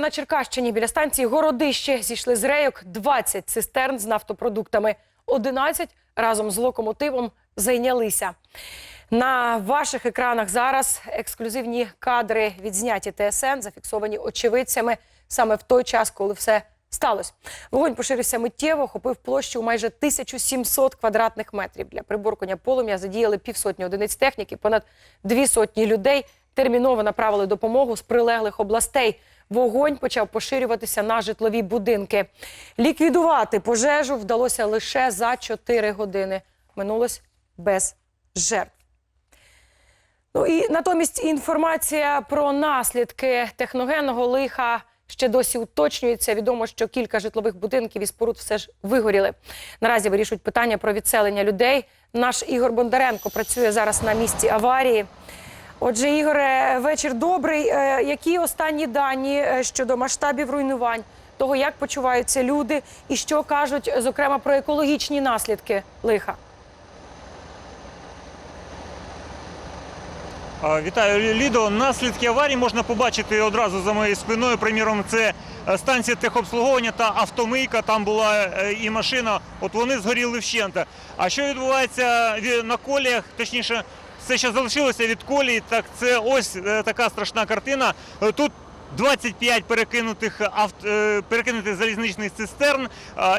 На Черкащині біля станції Городище зійшли з рейок 20 цистерн з нафтопродуктами. 11 разом з локомотивом зайнялися. На ваших екранах зараз ексклюзивні кадри відзняті ТСН, зафіксовані очевидцями саме в той час, коли все сталося. Вогонь поширився миттєво, охопив площу у майже 1700 квадратних метрів. Для приборкання полум'я задіяли півсотні одиниць техніки, понад дві сотні людей. Терміново направили допомогу з прилеглих областей. Вогонь почав поширюватися на житлові будинки. Ліквідувати пожежу вдалося лише за 4 години. Минулось без жертв. Ну і натомість інформація про наслідки техногенного лиха ще досі уточнюється. Відомо, що кілька житлових будинків і споруд все ж вигоріли. Наразі вирішують питання про відселення людей. Наш Ігор Бондаренко працює зараз на місці аварії. Отже, Ігоре, вечір добрий. Е, Які останні дані е, щодо масштабів руйнувань, того, як почуваються люди, і що кажуть, зокрема, про екологічні наслідки лиха? Вітаю, Лідо. Наслідки аварії можна побачити одразу за моєю спиною. Приміром, це е, станція техобслуговування та автомийка. Там була і машина. От вони згоріли вщента. А що відбувається на коліях? Точніше, все, що залишилося від колії, так це ось е, така страшна картина. Е, Тут 25 перекинутих е, перекинутих залізничних цистерн.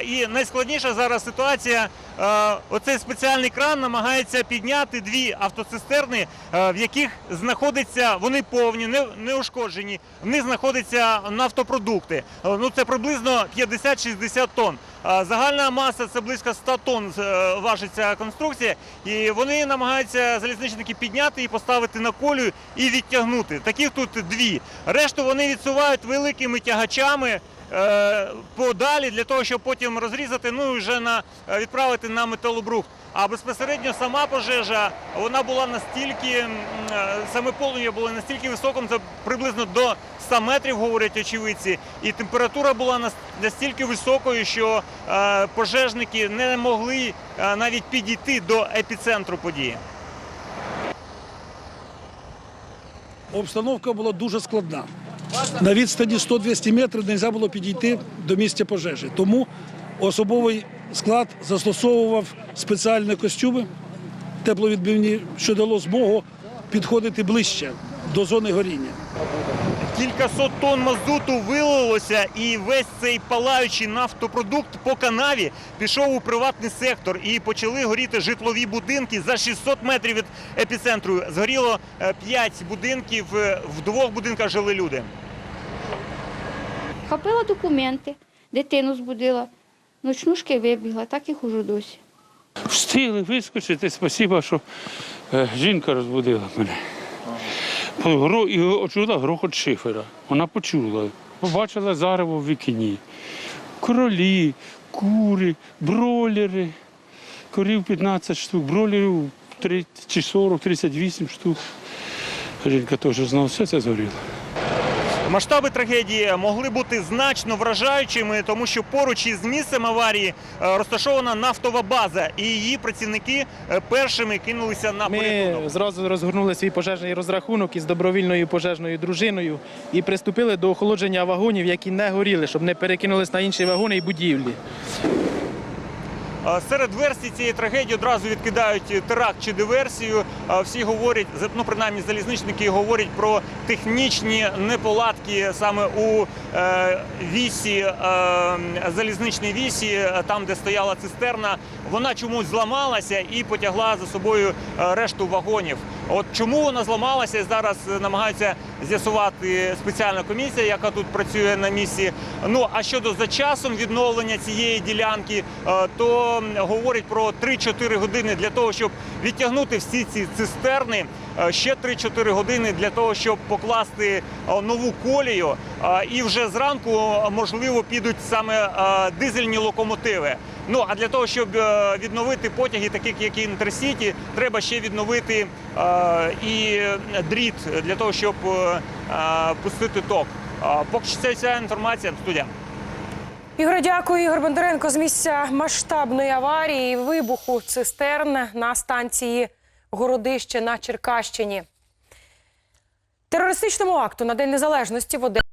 І найскладніша зараз ситуація. е, Оцей спеціальний кран намагається підняти дві автоцистерни, е, в яких знаходиться вони повні, не, ушкоджені. В них знаходяться нафтопродукти. Е, Ну це приблизно 50-60 тонн. Загальна маса це близько 100 тонн е, важить конструкція, і вони намагаються залізничники підняти і поставити на колію і відтягнути. Таких тут дві. Решту вони відсувають великими тягачами. е, Подалі для того, щоб потім розрізати, ну і вже на е, відправити на металобрухт. А безпосередньо сама пожежа вона була настільки е, саме полум'я було настільки високим, це приблизно до 100 метрів, говорять очевидці, і температура була настільки високою, що пожежники не могли навіть підійти до епіцентру події. Обстановка була дуже складна. На відстані 100-200 метрів не можна було підійти до місця пожежі. Тому особовий склад застосовував спеціальні костюми тепловідбивні, що дало змогу підходити ближче до зони горіння. Кількасот тонн мазуту вилилося, і весь цей палаючий нафтопродукт по канаві пішов у приватний сектор і почали горіти житлові будинки за 600 метрів від епіцентру. Згоріло 5 будинків. е, В двох будинках жили люди. Хапила документи, дитину збудила, ночнушки вибігла, так і хожу досі. Встигли вискочити. Спасіба, що е, жінка розбудила мене. І почула грохот шифера. Вона почула. Побачила зарево в вікні. Кролі, кури, бролери. Корів 15 штук, бролерів 30 чи 40, 38 штук. Жінка теж знала, все це згоріло. Масштаби трагедії могли бути значно вражаючими, тому що поруч із місцем аварії е, розташована нафтова база, і її працівники е, першими кинулися на Ми зразу розгорнули свій пожежний розрахунок із добровільною пожежною дружиною і приступили до охолодження вагонів, які не горіли, щоб не перекинулись на інші вагони і будівлі. Серед версій цієї трагедії одразу відкидають теракт чи диверсію. Всі говорять, ну принаймні залізничники говорять про технічні неполадки саме у е, вісі, е, залізничній вісі, е, там де стояла цистерна. Вона чомусь зламалася і потягла за собою решту вагонів. От чому вона зламалася, зараз е, намагаються з'ясувати спеціальна комісія, яка тут працює на місці. Ну а щодо за часом відновлення цієї ділянки, е, то говорять про 3-4 години для того, щоб відтягнути всі ці цистерни. е, Ще 3-4 години для того, щоб покласти нову колію. І вже зранку можливо підуть саме дизельні локомотиви. Ну а для того, щоб е, відновити потяги, таких як Інтерсіті, треба ще відновити е, і дріт для того, щоб е, пустити ток. Поки що це вся інформація. Студія. Ігор, дякую. Ігор Бондаренко з місця масштабної аварії вибуху цистерн на станції Городище на Черкащині. Терористичному акту на День Незалежності в Одесі